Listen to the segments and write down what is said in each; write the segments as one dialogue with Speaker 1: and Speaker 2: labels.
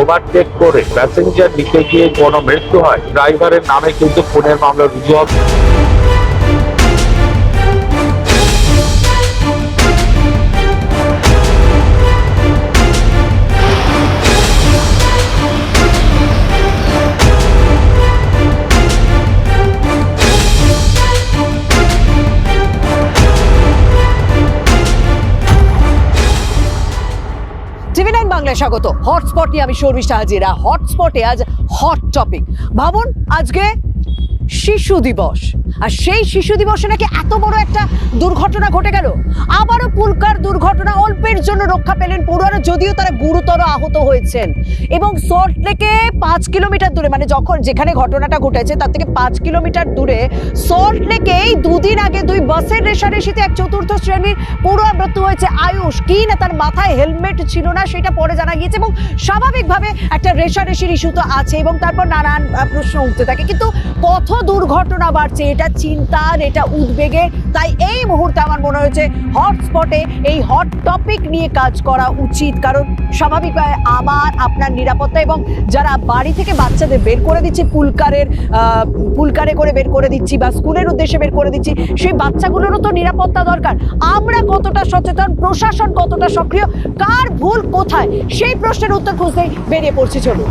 Speaker 1: Overtake করে passenger নিতে গিয়ে কোনো মৃত্যু হয়। ড্রাইভারের নামে কিন্তু খুনের মামলা রুজু হবে।
Speaker 2: বাংলায় স্বাগত। হটস্পট নিয়ে আমি শর্মিষ্ঠা হাজিরা। হটস্পটে আজ হট টপিক ভাবুন, আজকে শিশু দিবস। আর সেই শিশু দিবসে নাকি এত বড় একটা দুর্ঘটনা ঘটে গেল। আবারও পুলকার দুর্ঘটনা, অল্পের জন্য রক্ষা পেলেন পড়ুয়ারা, যদিও তারা গুরুতর আহত হয়েছেন। এবং সল্ট লেকে পাঁচ কিলোমিটার দূরে মানে যখন যেখানে ঘটনাটা ঘটেছে, তার থেকে পাঁচ কিলোমিটার দূরে, সল্ট লেকে এই দুদিন আগে দুই বাসের রেশারেশিতে এক চতুর্থ শ্রেণির পড়ুয়া মৃত্যু হয়েছে। আয়ুষ, কি না তার মাথায় হেলমেট ছিল না, সেটা পরে জানা গিয়েছে এবং স্বাভাবিকভাবে একটা রেশারেশির ইস্যু তো আছে এবং তারপর নানান প্রশ্ন উঠতে থাকে। কিন্তু পথ দুর্ঘটনা বাড়ছে, এটা চিন্তার এটা উদ্বেগের। তাই এই মুহূর্তে আমার মনে হয়েছে হটস্পটে এই হট টপিক নিয়ে কাজ করা উচিত। কারণ স্বাভাবিকভাবে আমার, আপনার নিরাপত্তা এবং যারা বাড়ি থেকে বাচ্চাদের বের করে দিচ্ছি, পুলকারের পুলকারে করে বের করে দিচ্ছি বা স্কুলের উদ্দেশ্যে বের করে দিচ্ছি, সেই বাচ্চাগুলোরও তো নিরাপত্তা দরকার। আমরা কতটা সচেতন, প্রশাসন কতটা সক্রিয়, কার ভুল কোথায়, সেই প্রশ্নের উত্তর খুঁজতেই বেরিয়ে পড়ছি, চলুন।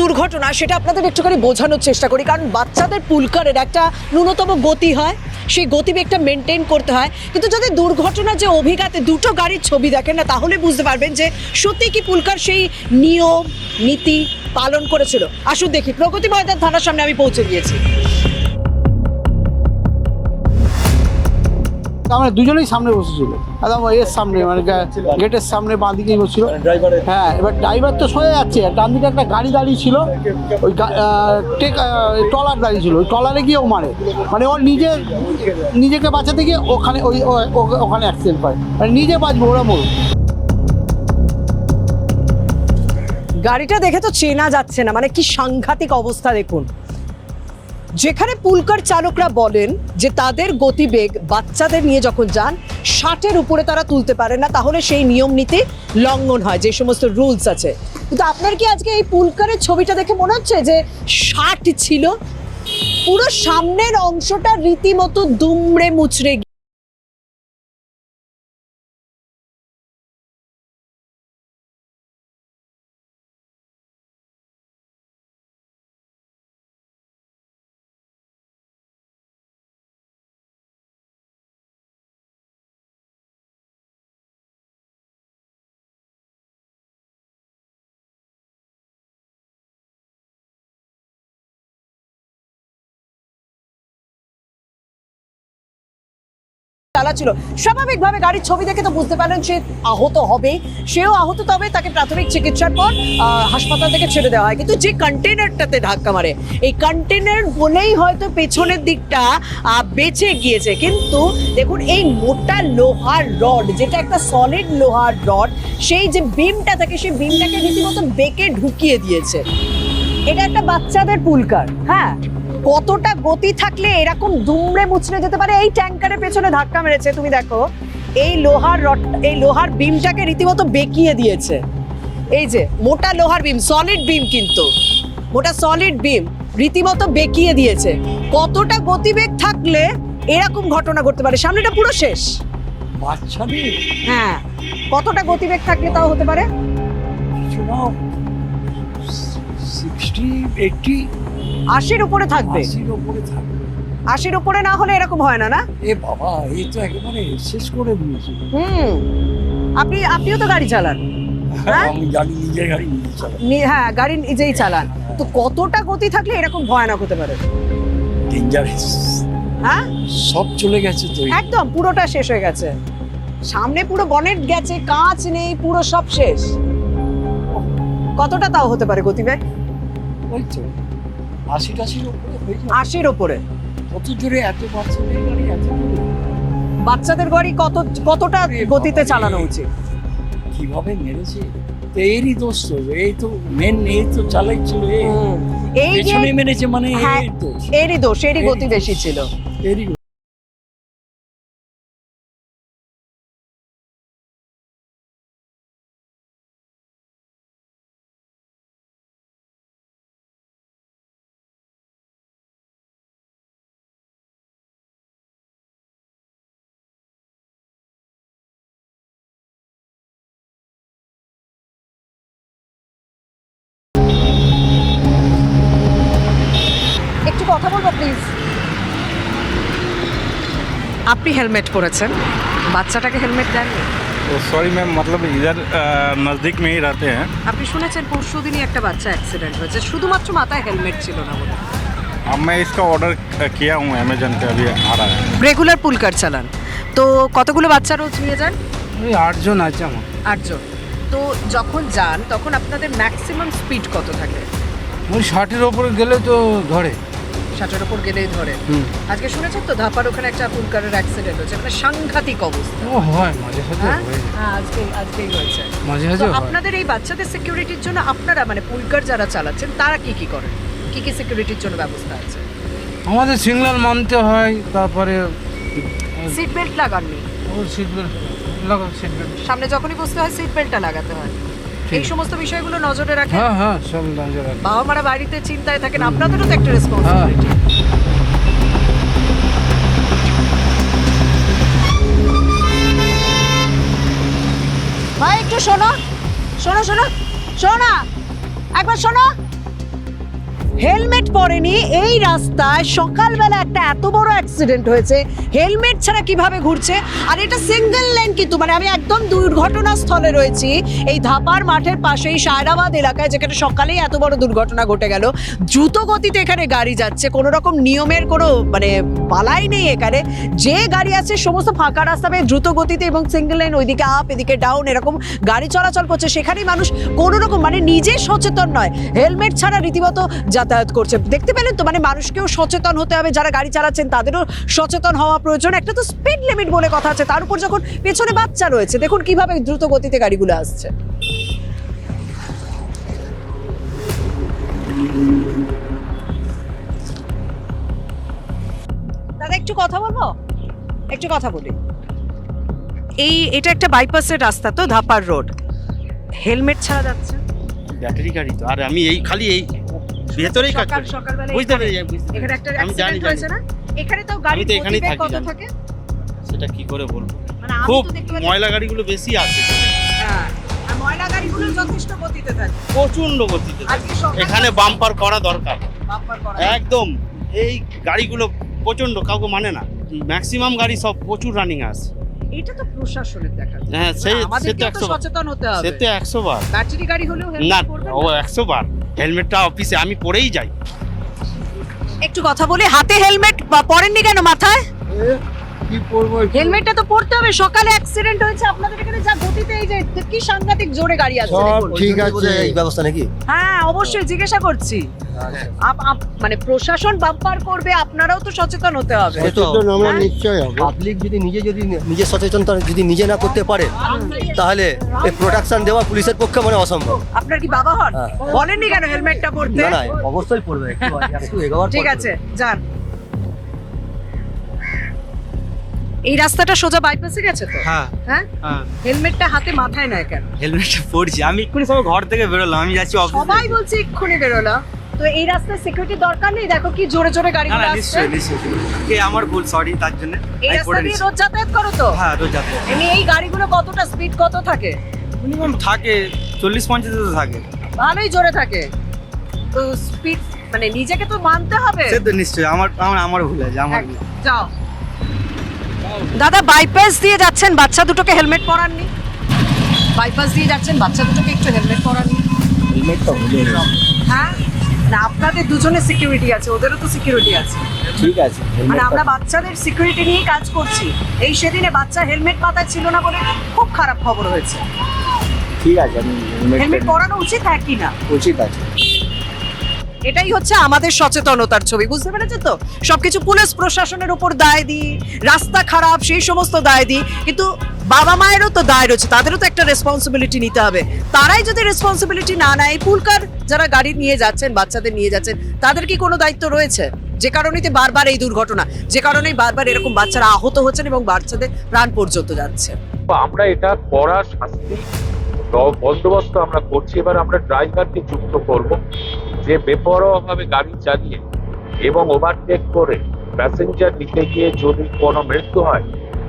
Speaker 2: দুর্ঘটনা সেটা আপনাদের একটুখানি বোঝানোর চেষ্টা করি, কারণ বাচ্চাদের পুলকারের একটা ন্যূনতম গতি হয়, সেই গতিবেগটা মেনটেন করতে হয়। কিন্তু যদি দুর্ঘটনা যে অভিঘাতে দুটো গাড়ির ছবি দেখেন না, তাহলে বুঝতে পারবেন যে সত্যি কি পুলকার সেই নিয়ম, নীতি পালন করেছিল। আসুন দেখি প্রগতি ময়দান থানার সামনে আমি পৌঁছে গিয়েছি
Speaker 3: আমরা দুজনেই সামনে বসেছিল। একদম এর সামনে মানে গেটের সামনে বাঁ দিকেই বসছিল হ্যাঁ এবার ড্রাইভার তো সরে যাচ্ছে। আর ডান দিকে একটা গাড়ি দাঁড়িয়ে ছিল। ওই টেক টলার দাঁড়িয়ে ছিল। ওই ট্রলারে গিয়ে ও মারে। মানে ওর নিজে নিজেকে বাঁচাতে গিয়ে ওখানে ওই ওখানে অ্যাক্সিডেন্ট পায় মানে নিজে বাঁচবো ওরা মরুক।
Speaker 2: গাড়িটা দেখে তো চেনা যাচ্ছে না। মানে কি সাংঘাতিক অবস্থা দেখুন। যেখানে পুলকার চালকরা বলেন যে তাদের গতিবেগ বাচ্চাদের নিয়ে যখন যান, ষাটের উপরে তারা তুলতে পারে না, তাহলে সেই নিয়ম নীতি লঙ্ঘন হয়, যে সমস্ত রুলস আছে। কিন্তু আপনার কি আজকে এই পুলকারের ছবিটা দেখে মনে হচ্ছে যে ষাট ছিল? পুরো সামনের অংশটা রীতিমতো দুমড়ে মুচড়ে চালাচ্ছিল স্বাভাবিকভাবে গাড়ির ছবি দেখে তো বুঝতে পারলেন সে আহত হবে সেও আহত, তবে তাকে প্রাথমিক চিকিৎসার পর হাসপাতাল থেকে ছেড়ে দেওয়া হয়। কিন্তু যে কন্টেনারটাতে ধাক্কা মারে, এই কন্টেনার বলেই হয়তো পেছনের দিকটা বেঁচে গিয়েছে। কিন্তু দেখুন, এই মোটা লোহার রড, যেটা একটা সলিড লোহার রড, সেই যে বিমটা থাকে, সেই বিমটাকে রীতিমতো বেঁকে ঢুকিয়ে দিয়েছে। এটা একটা বাচ্চাদের পুলকার হ্যাঁ? কতটা গতি থাকলে এরকম দুমড়ে মুচড়ে যেতে পারে? এই ট্যাঙ্কারের পেছনে ধাক্কা মেরেছে তুমি দেখো। এই লোহার রড এই লোহার বিমটাকে রীতিমতো বেঁকিয়ে দিয়েছে। এই যে মোটা লোহার বিম সলিড বিম কিন্তু। মোটা সলিড বিম রীতিমতো বেঁকিয়ে দিয়েছে। কতটা গতিবেগ থাকলে এরকম ঘটনা ঘটতে পারে? সামনেটা পুরো শেষ। হ্যাঁ। কতটা গতিবেগ থাকলে তাও হতে পারে?
Speaker 3: সিক্সটি এইটটি
Speaker 2: আশির উপরে থাকবে।
Speaker 3: আশির ওপরে থাকবে।
Speaker 2: আশির উপরে না হলে এরকম হয় না না?
Speaker 4: এ বাবা এই তো একেবারে শেষ করে দিয়েছে।
Speaker 2: হুম। আপনি আপনিও তো গাড়ি চালান হ্যাঁ?
Speaker 4: আমি গাড়ি নিজের গাড়ি চালাই।
Speaker 2: হ্যাঁ গাড়ি নিজেই চালান। তো কতটা গতি থাকলে এরকম ভয়ানক হতে পারে?
Speaker 4: ডেঞ্জারাস
Speaker 2: হ্যাঁ?
Speaker 4: সব চলে গেছে তো
Speaker 2: একদম পুরোটা শেষ হয়ে গেছে। সামনে পুরো বনেট গেছে কাঁচ নেই পুরো সব শেষ। কতটা তাও হতে পারে গতিবেগ?
Speaker 4: ওই তো। আশি টাশির উপরে হয়ে যাবে।
Speaker 2: আশির ওপরে
Speaker 4: কত জোরে এত বাচ্চাদের গাড়ি এত
Speaker 2: বাচ্চাদের গাড়ি কত কতটা গতিতে চালানো উচিত?
Speaker 4: কীভাবে মেরেছে? এরই দোষ তো এই তো মেন এই তো চালাইছিল এই। মেরেছে মানে
Speaker 2: হ্যাঁ, এরই দোষ। এরই গতি বেশি ছিল।
Speaker 4: এরই
Speaker 2: কথা বলবো প্লিজ আপনি হেলমেট পরেছেন বাচ্চাটাকে হেলমেট দেননি
Speaker 5: तो सॉरी मैम मतलब इधर अ, नज़दीक में ही रहते हैं
Speaker 2: আপনি শুনেছেন পরশু দিনই একটা বাচ্চা অ্যাক্সিডেন্ট হয়েছে শুধুমাত্র মাথায় হেলমেট ছিল না বলে
Speaker 5: अब मैं इसका ऑर्डर किया हूँ अमेजन पे अभी आ रहा है
Speaker 2: রেগুলার পুল কার চালান তো কতগুলো বাচ্চা রোজ নিয়ে যান
Speaker 3: ওই আটজন আছে আমার
Speaker 2: আটজন তো যখন যান তখন আপনাদের ম্যাক্সিমাম স্পিড কত থাকে
Speaker 3: ওই ষাটের ওপরে গেলে তো ধরে
Speaker 2: ষাটের ওপর গেলেই ধরে। আজকে শুনেছেন তো ধাপার ওখানে একটা পুলকারের অ্যাক্সিডেন্ট হয়েছে মানে সাংঘাতিক অবস্থা।
Speaker 3: ও হয় মাঝে সাঝে
Speaker 2: হ্যাঁ?
Speaker 3: হ্যাঁ
Speaker 2: আজকে আজকেই হয়েছে।
Speaker 3: মাঝে সাঝে
Speaker 2: আপনাদের এই বাচ্চাদের সিকিউরিটির জন্য আপনারা মানে পুলকার যারা চালাচ্ছেন তারা কি কি করেন? কি কি সিকিউরিটির জন্য ব্যবস্থা আছে?
Speaker 3: আমাদের সিগন্যাল মানতে হয় তারপরে
Speaker 2: সিট বেল্ট লাগাননি?
Speaker 3: ও সিট বেল্ট লাগা সিট বেল্ট
Speaker 2: সামনে যখনই বসতে হয় সিট বেল্টটা লাগাতে হয়। এই সমস্ত বিষয়গুলো নজরে রাখেন?
Speaker 3: হ্যাঁ হ্যাঁ সব নজরে রাখেন
Speaker 2: বাবা মারা বাড়িতে চিন্তায় থাকেন আপনাদেরও তো একটা রেসপন্সিবিলিটি ভাই একটু শোনো। শোনো শোনো। শোনো একবার শোনো। হেলমেট পরেনি, এই রাস্তায় সকালবেলা একটা এত বড় অ্যাক্সিডেন্ট হয়েছে। হেলমেট ছাড়া কীভাবে ঘুরছে? আর এটা সিঙ্গেল লেন কিন্তু মানে আমি একদম দুর্ঘটনাস্থলে রয়েছি। এই ধাপার মাঠের পাশেই সায়রাবাদ এলাকায়, যেখানে সকালেই এত বড় দুর্ঘটনা ঘটে গেল। দ্রুত গতিতে এখানে গাড়ি যাচ্ছে। কোনো রকম নিয়মের কোনো মানে পালাই নেই এখানে। যে গাড়ি আছে, সমস্ত ফাঁকা রাস্তা পেয়ে দ্রুত গতিতে এবং সিঙ্গেল লাইন ওইদিকে আপ এদিকে ডাউন এরকম গাড়ি চলাচল করছে। সেখানেই মানুষ কোনো রকম মানে নিজে সচেতন নয়। হেলমেট ছাড়া রীতিমতো যাতায়াত করছে। দেখতে পেলেন তো মানে মানুষকেও সচেতন হতে হবে, যারা গাড়ি চালাচ্ছেন তাদেরও সচেতন হওয়া প্রয়োজন। একটা তো স্পিড লিমিট বলে কথা আছে, তার উপর যখন পেছনে বাচ্চা রয়েছে, দেখুন কীভাবে দ্রুত গতিতে গাড়িগুলো আসছে। দাদা, একটু কথা একটু কথা বলি। এই, এটা একটা রাস্তা তো ধাপার রোড হেলমেট ছাড়া যাচ্ছে
Speaker 6: ব্যাটারি গাড়ি তো, আর আমি এই, খালি এই ভেতরেই কাজ করি। বুঝতে
Speaker 2: এখানে-
Speaker 6: পেরেছি বুঝতে
Speaker 2: এখানে একটা
Speaker 6: আমি জানি
Speaker 2: অ্যাক্সিডেন্ট হয়েছে না? এখানে তো গাড়ি
Speaker 6: তো এখানেই থাকি,
Speaker 2: কত থাকে?
Speaker 6: সেটা কি করে বলব?
Speaker 2: মানে
Speaker 6: খুব ময়লা গাড়িগুলো বেশি আছে।
Speaker 2: হ্যাঁ ময়লা গাড়িগুলো যথেষ্ট গতিতে থাকে।
Speaker 6: প্রচণ্ড গতিতে এখানে বাম্পার করা দরকার। একদম এই গাড়িগুলো প্রচণ্ড কাউকে মানে না। ম্যাক্সিমাম গাড়ি সব প্রচুর রানিং আছে।
Speaker 2: এটা তো প্রশাসনের দেখা
Speaker 6: হ্যাঁ সে সে তো একশো বার।
Speaker 2: সচেতন হতে হবে।
Speaker 6: সে তো একশো বার।
Speaker 2: ব্যাটারি গাড়ি হলেও
Speaker 6: না ও একশো বার। হেলমেটটা অফিসে আমি পরেই যাই।
Speaker 2: একটু কথা বলি হাতে হেলমেট পরেননি কেন মাথায়?
Speaker 3: কি করব
Speaker 2: হেলমেটটা তো পরতে হবে সকালে অ্যাক্সিডেন্ট হয়েছে আপনাদের এখানে যা গতিতে এই যে কি সাংঘাতিক জোরে গাড়ি
Speaker 3: সব
Speaker 2: দেখুন।
Speaker 3: ঠিক আছে।
Speaker 7: এই ব্যবস্থা নাকি?
Speaker 2: হ্যাঁ অবশ্যই জিজ্ঞাসা করছি। আপ- আপ- মানে প্রশাসন বাম্পার করবে আপনারাও তো সচেতন হতে হবে।
Speaker 7: সচেতন
Speaker 3: আমরা
Speaker 2: হ্যাঁ?
Speaker 3: নিশ্চয়ই হবে।
Speaker 7: পাবলিক যদি নিজে যদি সচেতনতা যদি নিজে না করতে পারে তাহলে এই প্রোডাকশন দেওয়া পুলিশের পক্ষে মানে অসম্ভব।
Speaker 2: আপনার কি বাবা হন?
Speaker 7: হ্যাঁ।
Speaker 2: বলেননি কেন হেলমেটটা পরতে?
Speaker 7: না না অবশ্যই পড়বে একটু একটু এগোবার
Speaker 2: ঠিক আছে যান। এই রাস্তাটা সোজা বাইপাসে গেছে তো?
Speaker 8: হ্যাঁ।
Speaker 2: হ্যাঁ?
Speaker 8: হ্যাঁ।
Speaker 2: হেলমেটটা হাতে মাথায় নেয় কেন?
Speaker 8: হেলমেটটা পরছি। আমি এক্ষুনি সবাই ঘর থেকে বেরোলাম আমি যাচ্ছি অফিসে
Speaker 2: সবাই বলছে এক্ষুনি বেরোলা তো এই রাস্তায় সিকিউরিটি দরকার নেই? দেখো কি জোরে জোরে গাড়িগুলো
Speaker 8: না নিশ্চয়ই নিশ্চয়ই। কে আমার ভুল সরি তার জন্য।
Speaker 2: এই রাস্তা দিয়ে রোজ যাতায়াত করো তো?
Speaker 8: হ্যাঁ রোজ যাতে
Speaker 2: এমনি এই গাড়িগুলো কতটা স্পিড কত থাকে?
Speaker 8: মিনিমাম থাকে চল্লিশ পঞ্চাশ তো থাকে।
Speaker 2: ভালোই জোরে থাকে। তো স্পিড মানে নিজেকে তো মানতে হবে।
Speaker 8: সে তো নিশ্চয়ই আমার আমার আমার ভুল আছে আমার
Speaker 2: যাও। দাদা বাইপাস দিয়ে যাচ্ছেন বাচ্চা দুটোকে হেলমেট পরাননি। বাইপাস দিয়ে যাচ্ছেন বাচ্চা দুটোকে একটু হেলমেট পরাননি। হ্যাঁ? না আপনাদের দুজনের সিকিউরিটি আছে ওদেরও তো সিকিউরিটি আছে।
Speaker 8: ঠিক আছে
Speaker 2: মানে আমরা বাচ্চাদের সিকিউরিটি নিয়ে কাজ করছি। এই সেদিনে বাচ্চা হেলমেট মাথায় ছিল না বলে খুব খারাপ খবর হয়েছে।
Speaker 8: ঠিক আছে আমি
Speaker 2: হেলমেট পরানো। উচিত হ্যাঁ কি না?
Speaker 8: উচিত আছে।
Speaker 2: এটাই হচ্ছে আমাদের সচেতনতার ছবি, বুঝতে পেরেছেন তো? সবকিছু পুলিশ প্রশাসনের উপর দায় দিই, রাস্তা খারাপ, সেই সমস্ত দায় দিই, কিন্তু বাবা মায়েরও তো দায় রয়েছে, তাদেরও তো একটা রেসপন্সিবিলিটি নিতে হবে। তারাই যদি রেসপন্সিবিলিটি না নেয়, পুলকার যারা গাড়ি নিয়ে যাচ্ছেন, বাচ্চাদের নিয়ে যাচ্ছেন, তাদের কি কোনো দায়িত্ব রয়েছে? যে কারণেতে বারবার এই দুর্ঘটনা, যে কারণেই বারবার এরকম বাচ্চারা আহত হচ্ছেন এবং বাচ্চাদের প্রাণ পর্যন্ত যাচ্ছে।
Speaker 1: আমরা এটা কড়া শাস্তি বন্দোবস্ত আমরা করছি, এবার আমরা ড্রাইভারকে যুক্ত করব। যে বেপরোয়াভাবে গাড়ি চালিয়ে এবং ওভারটেক করে প্যাসেঞ্জার নিতে গিয়ে যদি কোনো মৃত্যু হয়,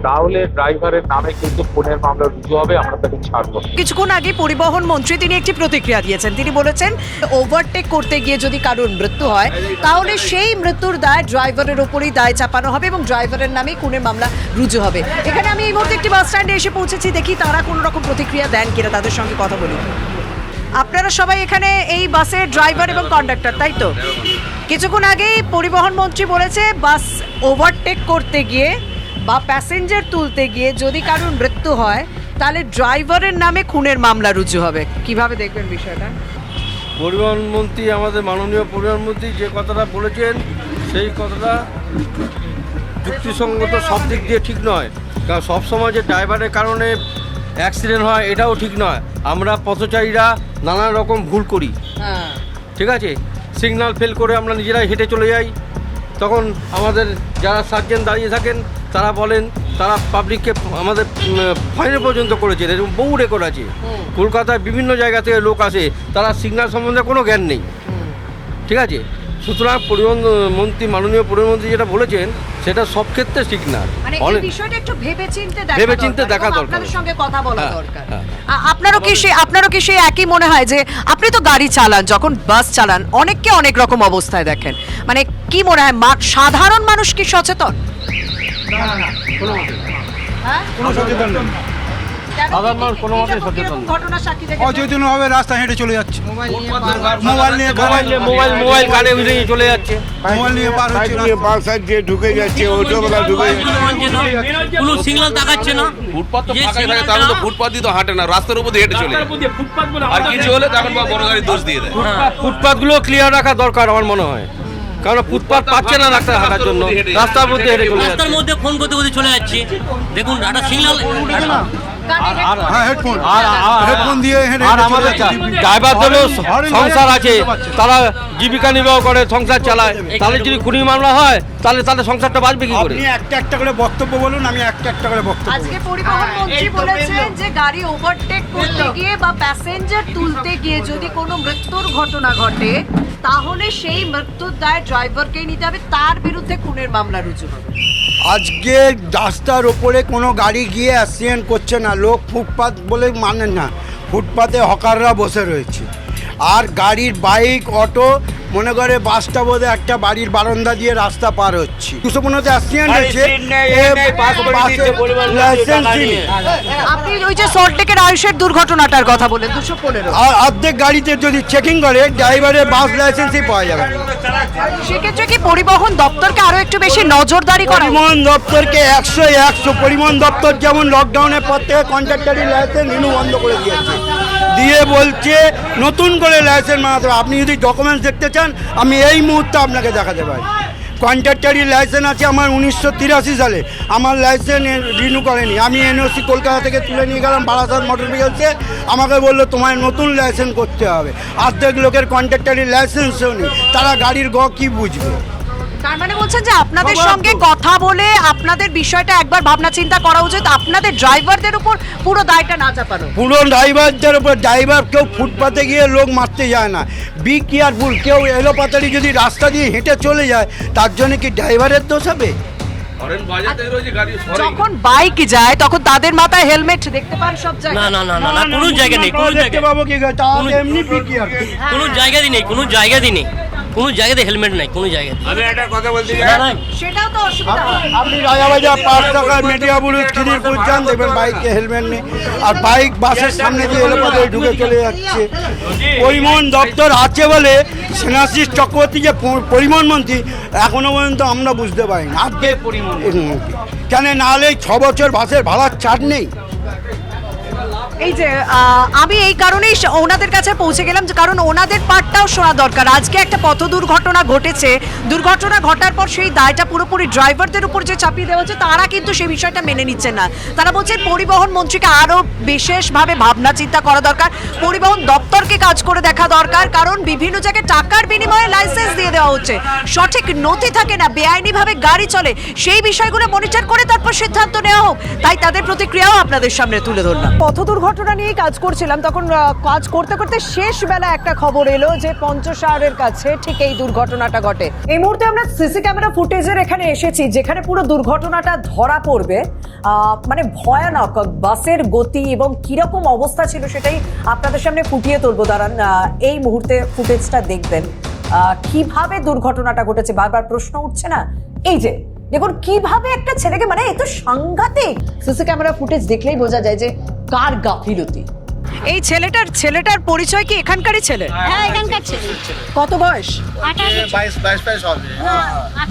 Speaker 1: তাহলে ড্রাইভারের নামে কিন্তু খুনের মামলা রুজু হবে, আমরা তাকে ছাড়বো।
Speaker 2: কিছুক্ষণ আগে পরিবহন মন্ত্রী তিনি একটি প্রতিক্রিয়া দিয়েছেন। তিনি বলেছেন ওভারটেক করতে গিয়ে যদি কারোর মৃত্যু হয়, তাহলে সেই মৃত্যুর দায় ড্রাইভারের ওপরেই দায় চাপানো হবে এবং ড্রাইভারের নামেই খুনের মামলা রুজু হবে। এখানে আমি এই মুহূর্তে একটি বাস স্ট্যান্ডে এসে পৌঁছেছি, দেখি তারা কোনো রকম প্রতিক্রিয়া দেন কিনা, তাদের সঙ্গে কথা বলি। আপনারা সবাই এখানে এই বাসের ড্রাইভার এবং কন্ডাক্টর তাই তো? কিছুক্ষণ আগেই পরিবহন মন্ত্রী বলেছে, বাস ওভারটেক করতে গিয়ে বা প্যাসেঞ্জার তুলতে গিয়ে যদি কারোর মৃত্যু হয়, তাহলে ড্রাইভারের নামে খুনের মামলা রুজু হবে। কীভাবে দেখবেন বিষয়টা?
Speaker 7: পরিবহন মন্ত্রী, আমাদের মাননীয় পরিবহন মন্ত্রী যে কথাটা বলেছেন, সেই কথাটা যুক্তিসঙ্গত সব দিক দিয়ে ঠিক নয়। কারণ সবসময় যে ড্রাইভারের কারণে অ্যাক্সিডেন্ট হয় এটাও ঠিক নয়। আমরা পথচারীরা নানা রকম ভুল করি।
Speaker 2: হ্যাঁ।
Speaker 7: ঠিক আছে? সিগন্যাল ফেল করে আমরা নিজেরাই হেঁটে চলে যাই। তখন আমাদের যারা সার্জেন দাঁড়িয়ে থাকেন তারা বলেন তারা পাবলিককে আমাদের ফাইনে পর্যন্ত করেছেন। এরকম বহু রেকর্ড আছে। কলকাতায় বিভিন্ন জায়গা থেকে লোক আসে তারা সিগন্যাল সম্বন্ধে কোনো জ্ঞান নেই। ঠিক আছে? সুতরাং পরিবহন মন্ত্রী মাননীয় পরিবহনমন্ত্রী যেটা বলেছেন সেটা সব ক্ষেত্রে ঠিক না
Speaker 2: মানে বিষয়টা একটু ভেবেচিন্তে দেখা
Speaker 7: ভেবেচিন্তে দেখা দরকার।
Speaker 2: আপনাদের সঙ্গে কথা বলা
Speaker 7: হ্যাঁ,
Speaker 2: দরকার
Speaker 7: হ্যাঁ।
Speaker 2: আপনারও কি সে আপনারও কি সেই একই মনে হয় যে আপনি তো গাড়ি চালান যখন বাস চালান অনেককে অনেক রকম অবস্থায় দেখেন মানে কি মনে হয় সাধারণ মানুষ কি সচেতন হ্যাঁ? কেন?
Speaker 7: সাধারণ মানুষ কোনো মতেই সচেতন
Speaker 2: ঘটনা সাক্ষী দেখেছেন?
Speaker 3: অচেতন ভাবে রাস্তা হেঁটে চলে যাচ্ছে। মোবাইল নিয়ে
Speaker 7: মোবাইল মোবাইল মোবাইল কানে উঠে চলে যাচ্ছে।
Speaker 3: মোবাইল নিয়ে পার হচ্ছে
Speaker 9: ঢুকে যাচ্ছে অটোবেলা ঢুকে
Speaker 4: কোনো সিগন্যাল দেখাচ্ছে না।
Speaker 9: ফুটপাত তো
Speaker 4: যে
Speaker 9: থাকে তাহলে তো ফুটপাত তো হাঁটে না রাস্তার উপর দিয়ে হেঁটে চলে আর কিছু হলে তখন বড় গাড়ি দোষ দিয়ে দেয়।
Speaker 7: ফুটপাথগুলো ক্লিয়ার রাখা দরকার আমার মনে হয়। কারণ ফুটপাথ পাচ্ছে না রাস্তায় হাঁটার জন্য। রাস্তার মধ্যে
Speaker 4: রাস্তার মধ্যে ফোন করতে করতে চলে যাচ্ছে। দেখুন একটা সিগন্যাল
Speaker 3: হ্যাঁ হেডফোন হেডফোন দিয়ে
Speaker 7: আর আমাদের ড্রাইভারদেরও সংসার আছে। তারা জীবিকা নির্বাহ করে সংসার চালায়। তাহলে যদি খুনি মামলা হয় তাহলে তাদের সংসারটা বাঁচবে কি করে?
Speaker 3: একটা একটা করে বক্তব্য বলুন আমি একটা একটা করে বক্তব্য
Speaker 2: আজকে পরিবহন মন্ত্রী বলেছেন যে গাড়ি ওভারটেক করতে গিয়ে বা প্যাসেঞ্জার তুলতে গিয়ে যদি কোনো মৃত্যুর ঘটনা ঘটে তাহলে সেই মৃত্যুর দায় ড্রাইভারকেই নিতে হবে? তার বিরুদ্ধে খুনের মামলা রুজু হবে।
Speaker 3: আজকে রাস্তার ওপরে কোনো গাড়ি গিয়ে অ্যাক্সিডেন্ট করছে না লোক ফুটপাত বলে মানে না ফুটপাতে হকাররা বসে রয়েছে। আর গাড়ির বাইক অটো মনে করে বাসটা বোধহয় একটা বাড়ির বারান্দা দিয়ে রাস্তা পার হচ্ছে। দুশো পনেরোতে অ্যাক্সিডেন্ট হয়েছে।
Speaker 2: যে সল্টলেকের আয়ুষের দুর্ঘটনাটার কথা বলেন। দুশো পনেরো।
Speaker 3: আর অর্ধেক গাড়িতে যদি চেকিং করে ড্রাইভারের বাস লাইসেন্সই পাওয়া যাবে
Speaker 2: সেক্ষেত্রে কি পরিবহন দপ্তরকে আরও একটু বেশি নজরদারি করা
Speaker 3: পরিবহন দপ্তরকে একশো একশো পরিবহন দপ্তর যেমন লকডাউনের পর থেকে কন্ট্রাক্টারি লাইসেন্স রিনু বন্ধ করে দিয়েছে। দিয়ে বলছে নতুন করে লাইসেন্স বানাতে হবে। আপনি যদি ডকুমেন্টস দেখতে চান আমি এই মুহূর্তে আপনাকে দেখাতে পারি। কন্ট্রাক্টারি লাইসেন্স আছে আমার উনিশশো তিরাশি সালে। আমার লাইসেন্স রিনিউ করেনি। আমি এনওসি কলকাতা থেকে তুলে নিয়ে গেলাম, বারাসাত মোটর ভেহিকলসে আমাকে বলল, তোমায় নতুন লাইসেন্স করতে হবে। অর্ধেক লোকের কন্ট্রাক্টারি লাইসেন্সও নেই। তারা গাড়ির গ কী বুঝবে?
Speaker 2: তার মানে বলছেন যে আপনাদের সঙ্গে কথা বলে আপনাদের বিষয়টা একবার ভাবনা চিন্তা করা উচিত। আপনাদের ড্রাইভারদের উপর পুরো দায়টা না চাপানো।
Speaker 3: পুরো ড্রাইভারদের উপর ড্রাইভার কেউ ফুটপাতে গিয়ে লোক মারতে যায় না। বি কেয়ারফুল কেউ এলোপাতাড়ি যদি রাস্তা দিয়ে হেঁটে চলে যায় তার জন্য কি ড্রাইভারের দোষ হবে?
Speaker 9: সরে
Speaker 2: যখন বাইক যায় তখন তাদের মাথায় হেলমেট দেখতে পান সব
Speaker 4: না
Speaker 2: জায়গায়
Speaker 4: না না না না কোনো জায়গা নেই কোনো জায়গা
Speaker 3: পাবো কি এমনি
Speaker 4: কোনো জায়গারই নেই কোনো জায়গারই নেই। কোনো জায়গাতে হেলমেট নাই কোনো জায়গাতে।
Speaker 9: আমি একটা কথা বলছি
Speaker 2: সেটাও তো অসুবিধা
Speaker 3: আপনি রাজাবাজার পাঁচ টাকার মিডিয়া বুলুজ খিদিরপুর যান দেখবেন বাইকে হেলমেট নেই। আর বাইক বাসের সামনে দিয়ে এলোপাতে ঢুকে চলে যাচ্ছে। পরিবহন দপ্তর আছে বলে সেনাশিস চক্রবর্তী যে পরিবহন মন্ত্রী এখনও পর্যন্ত আমরা বুঝতে পারি না আজকে পরিবহন কেন নাহলে ছ বছর বাসের ভাড়ার ছাড় নেই?
Speaker 2: এই যে আমি এই কারণেই ওনাদের কাছে পৌঁছে গেলাম কারণ ওনাদের পার্টটাও শোনা দরকার। আজকে একটা পথ দুর্ঘটনা ঘটেছে। দুর্ঘটনা ঘটার পর সেই দায়টা পুরোপুরি ড্রাইভারদের উপর যে চাপিয়ে দেওয়া হচ্ছে, তারা কিন্তু সেই বিষয়টা মেনে নিচ্ছেন না। তারা বলছেন পরিবহন মন্ত্রীকে আরও বিশেষভাবে ভাবনা চিন্তা করা দরকার। পরিবহন দপ্তরকে কাজ করে দেখা দরকার, কারণ বিভিন্ন জায়গায় টাকার বিনিময়ে লাইসেন্স দিয়ে দেওয়া হচ্ছে। সঠিক নথি থাকে না, বেআইনিভাবে গাড়ি চলে। সেই বিষয়গুলো মনিটর করে তারপর সিদ্ধান্ত নেওয়া হোক। তাই তাদের প্রতিক্রিয়াও আপনাদের সামনে তুলে ধরলাম। পথ দুর্ঘটনা নিয়ে কাজ করছিলাম, তখন কাজ করতে করতে শেষ বেলা একটা খবর এলো যে পঞ্চশাহরের কাছে ঠিক এই দুর্ঘটনাটা ঘটে। এই মুহূর্তে আমরা সিসি ক্যামেরা ফুটেজের এখানে এসেছি, যেখানে পুরো দুর্ঘটনাটা ধরা পড়বে। মানে ভয়ানক বাসের গতি এবং কীরকম অবস্থা ছিল সেটাই আপনাদের সামনে ফুটিয়ে তুলবো। দাঁড়ান এই মুহূর্তে ফুটেজটা দেখবেন। কীভাবে দুর্ঘটনাটা ঘটেছে? বারবার প্রশ্ন উঠছে না? এই যে, দেখুন, কীভাবে একটা ছেলেকে মানে এ তো সাংঘাতিক। সিসি ক্যামেরা ফুটেজ দেখলেই বোঝা যায় যে কার গাফিলতি? এই ছেলেটার ছেলেটার পরিচয় কি এখানকারই ছেলে?
Speaker 10: হ্যাঁ এখানকার ছেলে।
Speaker 2: কত বয়স?
Speaker 10: আঠাশ
Speaker 3: বাইশ বাইশ বাইশ হবে।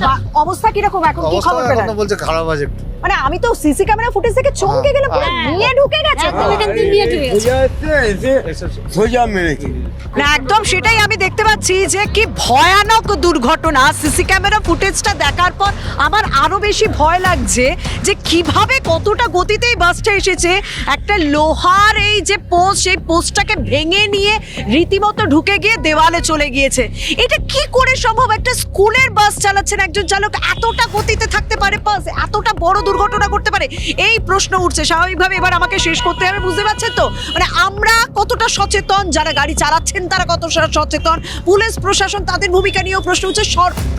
Speaker 2: বা- অবস্থা কীরকম এখন? কি খবর পেলেন
Speaker 3: বলছে খারাপ আছে।
Speaker 2: মানে আমি তো সিসি ক্যামেরা ফুটেজ দেখে চমকে গেলাম পুরো নিয়ে ঢুকে গেছে।
Speaker 10: থেকে
Speaker 3: সোজা মেরেছে
Speaker 2: না একদম সেটাই আমি দেখতে পাচ্ছি যে কি ভয়ানক দুর্ঘটনা। সিসি ক্যামেরা ফুটেজটা দেখার পর আমার আরও বেশি ভয় লাগছে যে কীভাবে কতটা গতিতেই বাসটা এসেছে। একটা লোহার এই যে পোস্ট সেই পোস্টটাকে ভেঙে নিয়ে রীতিমতো ঢুকে গিয়ে দেওয়ালে চলে গিয়েছে। এটা কি করে সম্ভব? একটা স্কুলের বাস চালাচ্ছেন একজন চালক। এতটা গতিতে থাকতে পারে বাস এতটা বড় দুর্ঘটনা করতে পারে? এই প্রশ্ন উঠছে। স্বাভাবিকভাবে এবার আমাকে শেষ করতে হবে, বুঝতে পারছেন তো? মানে আমরা কতটা সচেতন, যারা গাড়ি চালাচ্ছেন তারা কত সচেতন? পুলিশ, প্রশাসন তাদের ভূমিকা নিয়েও প্রশ্ন উঠছে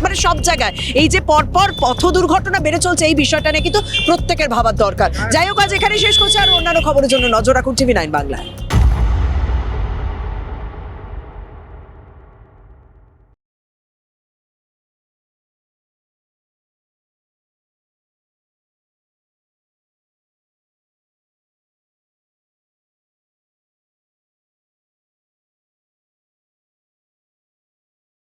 Speaker 2: মানে সব জায়গায়। এই যে পরপর পথ দুর্ঘটনা বেড়ে চলছে, এই বিষয়টা নিয়ে কিন্তু প্রত্যেকের ভাবার দরকার। যাই হোক, আজ এখানে শেষ করছে। আর অন্যান্য খবরের জন্য নজর রাখুন টিভি নাইন বাংলায়।